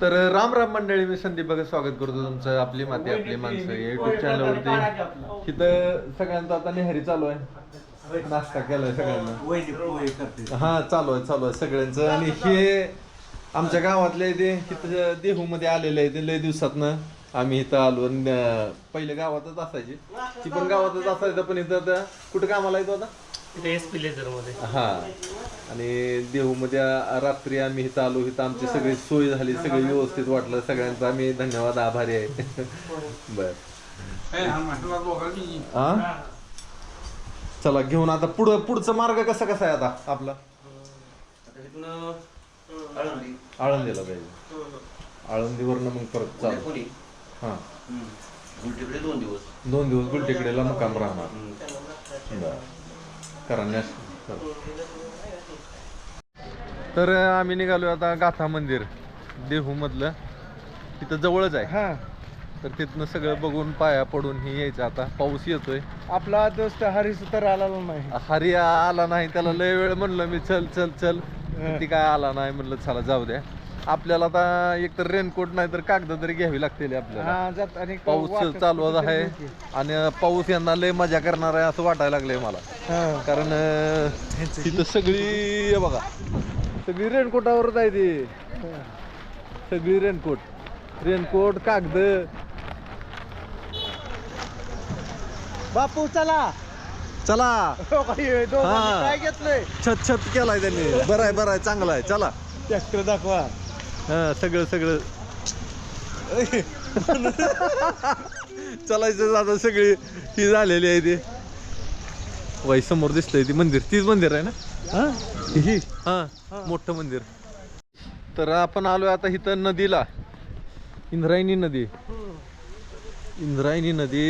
तर राम राम मंडळी मी संदीप भगत स्वागत करतो तुमचं. आपली माती आपली माणसं. युट्यूब चॅनलवरती तिथं सगळ्यांचा आता नेहरी चालू आहे. नाश्ता केलाय सगळ्यांना. हा चालू आहे चालू आहे. सगळ्यांचं. आणि हे आमच्या गावातले ते तिथं देहू मध्ये आलेले आहे ते लय दिवसातनं आम्ही इथं आलो. आणि, पहिले गावातच असायची. ती पण गावातच असायचं पण इथं आता कुठं कामाला येतो आता? एस पी हा. आणि देहूमध्ये रात्री आम्ही इथं आलो इथं आमची सगळी सोय झाली सगळी व्यवस्थित वाटलं. सगळ्यांचा आम्ही धन्यवाद आभारी आहे. बर. हा चला घेऊन आता पुढं पुढचा मार्ग कसा कसा आहे आता आपला? आळंदीला पाहिजे आळंदीवरनं मग परत चालू. हा. दोन दिवस. दोन दिवस गुलटेकडेला मुक्काम राहणार. बरं. तर आम्ही निघालो आता गाथा मंदिर देहू मधलं तिथं जवळच आहे. हा. तर तिथनं सगळं बघून पाया पडून हे यायचं. आता पाऊस येतोय. आपला दोस्त हरीश तर आला नाही. हरी आला नाही. त्याला लय वेळ म्हणलं मी चल चल चल. ती काय आला नाही म्हणलं चला जाऊ द्या. आपल्याला आता एक तर रेनकोट नाही तर कागद तरी घ्यावी लागतील आपल्याला. हा जात आणि पाऊस वाटत चालू कुठेतरी आहे. आणि पाऊस यांना लय मजा करणार आहे असं वाटायला लागलंय मला. हा. कारण अं, तिथं सगळी हे बघा सगळी रेनकोटावरच आहे ती. सगळी रेनकोट. रेनकोट कागद. बापू चला. चला. हो, दोघांनी. काय घेतलंय? छत छत केलाय त्यांनी. बरं आहे बरं आहे चांगला आहे. चला. ट्रॅक्टर दाखवा. हा सगळं सगळं. चलायचं आता सगळी ही झालेली आहे ते. वाई समोर दिसतंय ती मंदिर. तीच मंदिर आहे ना? हा? ही. हा. मोठं मंदिर. तर आपण आलोय आता इथं नदीला. इंद्रायणी नदी. इंद्रायणी नदी.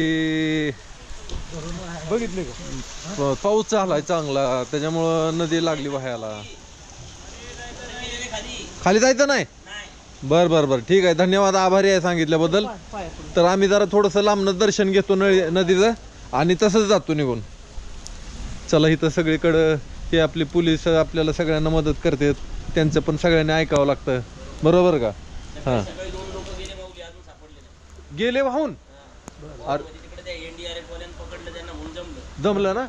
बघितले का? पाऊस झालाय चांगला. त्याच्यामुळं नदी लागली वाहायला खाली जायचं नाही? बर बर बर. ठीक आहे. धन्यवाद. आभारी आहे सांगितल्याबद्दल. तर आम्ही जरा थोडंसं लांबनं दर्शन घेतो नळी नदीचं आणि तसंच जातो निघून. चला इथं सगळीकडं हे आपले पोलीस आपल्याला सगळ्यांना मदत करतात त्यांचं पण सगळ्यांनी ऐकावं लागतं. बरोबर का? हां. गेले वाहून? जमलं ना?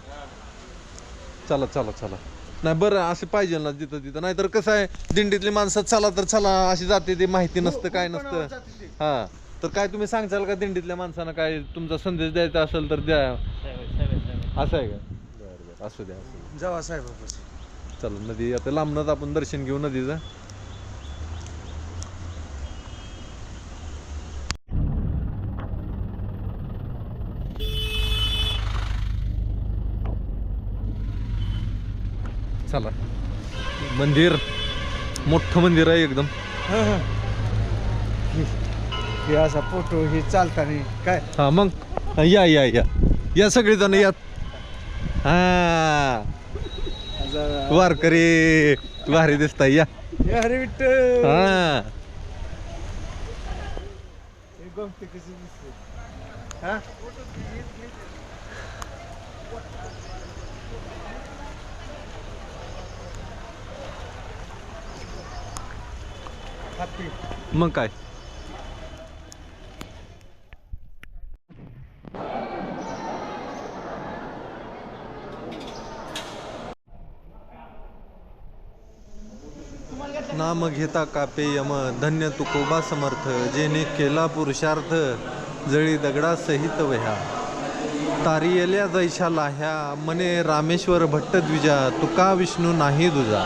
चला चला चला. नाही बरं असं पाहिजे ना तिथं तिथं. नाहीतर कसं आहे दिंडीतली माणसं चला तर चला अशी जाते ते माहिती नसतं काय नसतं. हा. तर काय तुम्ही सांगचाल का दिंडीतल्या माणसांना काय तुमचा संदेश द्यायचा असेल तर द्या. असं आहे का? असू द्या असू द्या. जावा साहेब चला नदी आता लांबनच आपण दर्शन घेऊ नदीचं. चला मंदिर मोठं मंदिर आहे एकदम. हे असा फोटो हे चालताना काय? हा मग? या या या. या सगळेजण या. हा. जरा- वारकरी भारी दिसताय या. हे विठ्ठल. हा. हे गोमती कशी दिसते? हा? मग काय? नाम घेता कापे यम धन्य तुकोबा समर्थ जेने केला पुरुषार्थ जळी दगडा सहित वह्या. तारियल्या जैशा लाह्या मने रामेश्वर भट्ट द्विजा तुका विष्णू नाही दुजा.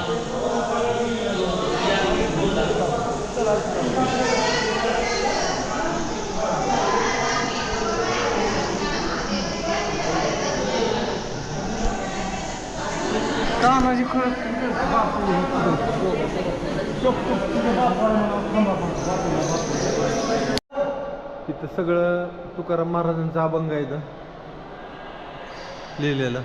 तानाजी खरं तिथं सगळं तुकाराम महाराजांचा अभंग आहे लिहिलेलं.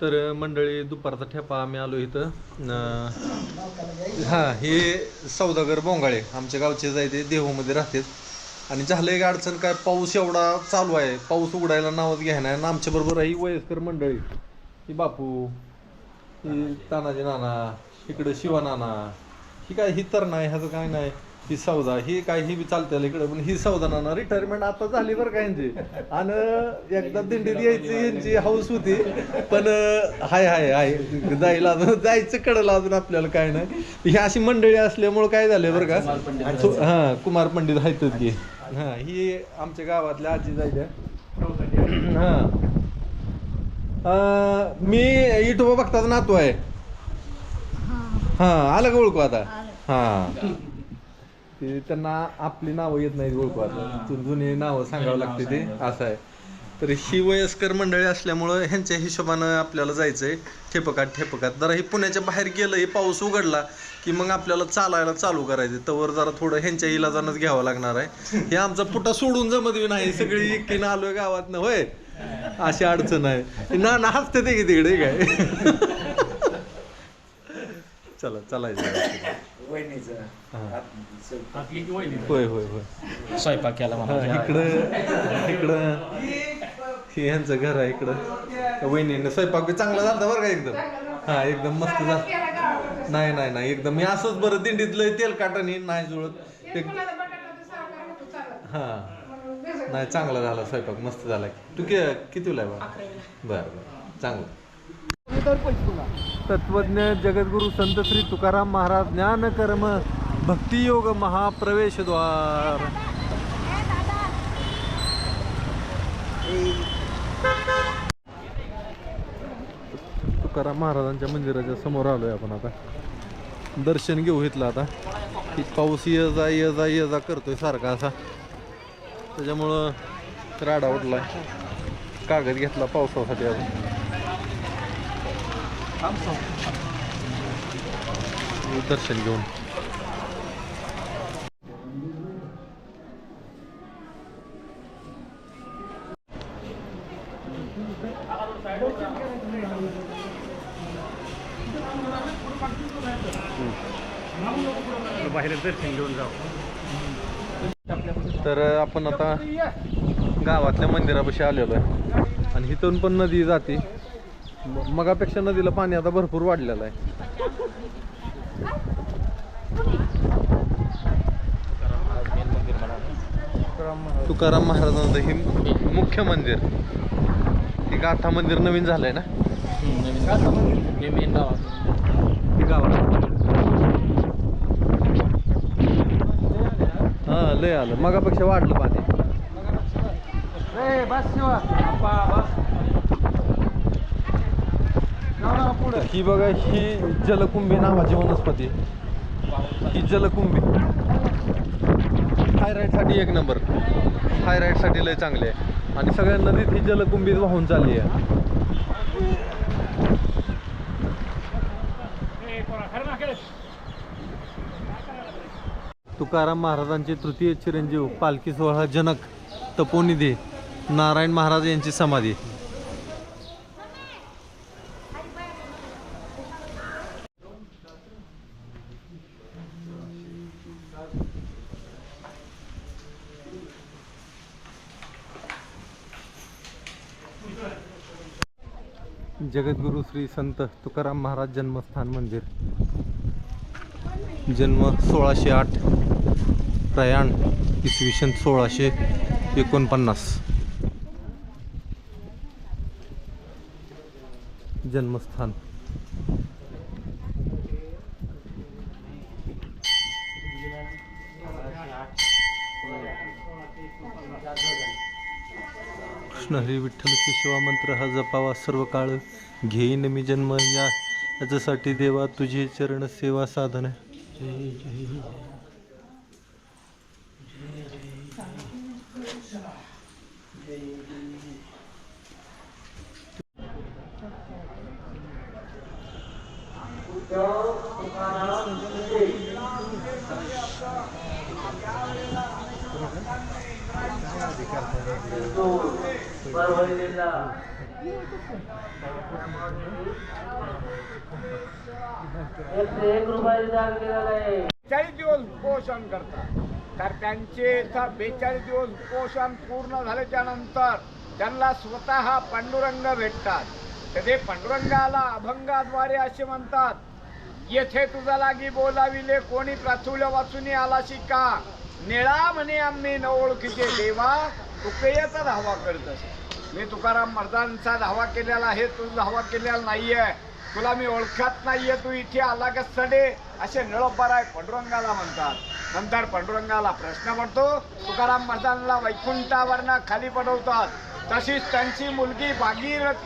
तर मंडळी दुपारचा ठेपा आम्ही आलो इथं. हां हे सौदागर बोंगाळे आमच्या गावचे जाय ते देहूमध्ये राहतात. आणि झालं एक अडचण काय पाऊस एवढा चालू आहे. पाऊस उघडायला नावच घ्यायना आणि आमच्याबरोबर ही वयस्कर मंडळी ही बापू ही तानाजी नाना इकडं शिवा नाना ही काय ही तर नाही ह्याचं काय नाही. ही सौदा ही काय ही बी चालते इकडे पण ही सौदा नाना रिटायरमेंट आता झाली बरं का यांची. आणि एकदा दिंडीत यायची यांची हाऊस होती. पण हाय हाय हाय जायला अजून जायचं कडलं अजून आपल्याला काय नाही. ही अशी मंडळी असल्यामुळं काय झालं बरं का? हा कुमार पंडित आहेतच की. हा ही आमच्या गावातल्या आजी जायच्या. हा. अं, मी युट्यूब बघतात नातू आहे. हा. आलं का ओळखू आता? हा. ते त्यांना आपली नावं येत नाहीत ओळखू जु- जुनी नावं सांगावं लागते ते असं आहे. तर ही वयस्कर मंडळी असल्यामुळं ह्यांच्या हिशोबानं आपल्याला जायचंय. ठेपकात ठेपकात. जरा ही पुण्याच्या बाहेर गेलं हे पाऊस उघडला की मग आपल्याला चालायला चालू करायचं. तवर जरा थोडं ह्यांच्या इलाजानच घ्यावं लागणार आहे. हे आमचा पुटा सोडून जमत बी नाही. सगळी इकडे आलोय गावात होय? अशी अडचण आहे. ना ना हसते ते की तिकडे काय? चला चलायचं. हा. होय होय होय. स्वयंपाक केला हा, इकडं इकडं. हे यांचं घर आहे इकडं. वहिनीनं स्वयंपाक बी चांगला झाला बरं का एकदम? हा एकदम मस्त झालं नाही नाही नाही एकदम. मी असंच बरं दिंडीतलं तेल काटाने नाही जुळत. एक हा. नाही चांगला झाला स्वयंपाक. मस्त झाला. तू कि कितीला आहे बा? बरं बरं. चांगलं. तत्वज्ञ जगद्गुरु संत श्री तुकाराम महाराज ज्ञान कर्म भक्तियोग महाप्रवेशद्वार. तुकाराम महाराजांच्या मंदिराच्या समोर आलोय आपण आता. दर्शन घेऊ इथलं आता. पाऊस ये जा ये जा ये जा करतोय सारखा असा. त्याच्यामुळं राडा उठला कागद घेतला पावसासाठी अजून. दर्शन घेऊन. बाहेर दर्शन घेऊन जाऊ. तर आपण आता गावातल्या मंदिरापाशी आलेलो आहे. आणि इथून पण नदी जाते. मगापेक्षा नदीला पाणी आता भरपूर वाढलेलं आहे. तुकाराम महाराजांचं हे मुख्य मंदिर. हे गाथा मंदिर नवीन झालंय ना? हे गावात हा लय आलं. मगापेक्षा वाढलं पाणी. तर ही बघा ही जलकुंभी नावाची वनस्पती. ही जलकुंभी. थायरॉइडसाठी एक नंबर थायरॉइडसाठी लय चांगली आहे. आणि सगळ्या नदीत ही जलकुंभी वाहून चालली आहे. तुकाराम महाराजांचे तृतीय चिरंजीव पालखी सोहळा जनक तपोनिधी नारायण महाराज यांची समाधी. जगद्गुरु श्री संत तुकाराम महाराज जन्मस्थान मंदिर. जन्म सोळाशे आठ प्रयाण इसवी सन सोळाशे एकोणपन्नास. जन्मस्थान. कृष्ण हरी विठ्ठल केशवा मंत्र हा जपावा सर्व काळ. घेईन मी जन्म या याच्यासाठी देवा तुझी चरण सेवा साधन जय जय परभणी जिल्हा बेचाळीस दिवस उपोषण करतात. तर त्यांचे बेचाळीस दिवस उपोषण पूर्ण झाल्याच्यानंतर त्यांना स्वतः पांडुरंग भेटतात. तर ते पांडुरंगाला अभंगाद्वारे असे म्हणतात येथे तुझा लागी बोलाविले कोणी प्राचुल्य वाचून आलाशी का? निळा म्हणे आम्ही न ओळखीचे देवा तुकयाचा धावा करत असे. मी तुकाराम मर्दांचा धावा केलेला आहे तू धावा केलेला नाहीये. तुला मी ओळखत नाहीये तू इथे आला का सडे? असे निळोबाराय पंडुरंगाला म्हणतात. नंतर पांडुरंगाला प्रश्न पडतो तुकाराम मर्दांना वैकुंठावरनं खाली पडवतात. तशीच त्यांची मुलगी भागीरथ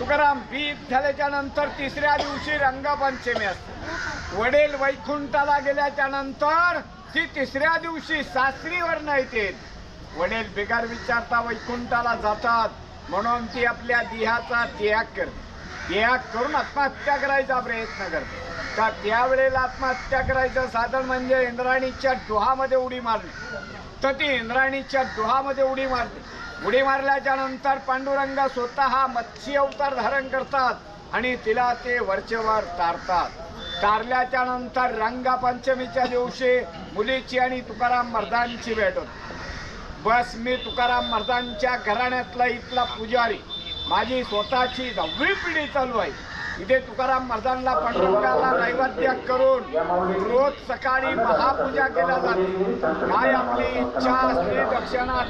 तुकाराम बीत झाल्याच्यानंतर तिसऱ्या दिवशी रंगपंचमी असते. वडील वैकुंठाला गेल्याच्यानंतर ती तिसऱ्या दिवशी सासरीवर येते. वडील बिगार विचारता वैकुंठाला जातात. म्हणून ती आपल्या देहाचा त्याग करते. त्याग करून आत्महत्या करायचा प्रयत्न करते. का त्यावेळेला आत्महत्या करायचं साधन म्हणजे इंद्राणीच्या डोहामध्ये उडी मारणे. तर ती इंद्राणीच्या डोहामध्ये उडी मारते. उडी मारल्याच्या नंतर पांडुरंग स्वतः मत्स्य अवतार धारण करतात आणि तिला ते वरचेवर तारतात. तारल्याच्या नंतर रंगपंचमीच्या दिवशी मुलीची आणि तुकाराम मर्दांची भेट होते. बस मी तुकाराम महाराजांच्या घराण्यातला इथला पुजारी. माझी स्वतःची दहावी पिढी चालू आहे. इथे तुकाराम महाराजांना पंढरपुराला नैवेद्य करून रोज सकाळी महापूजा केल्या जाते. काय आपली इच्छा असली दक्षिणा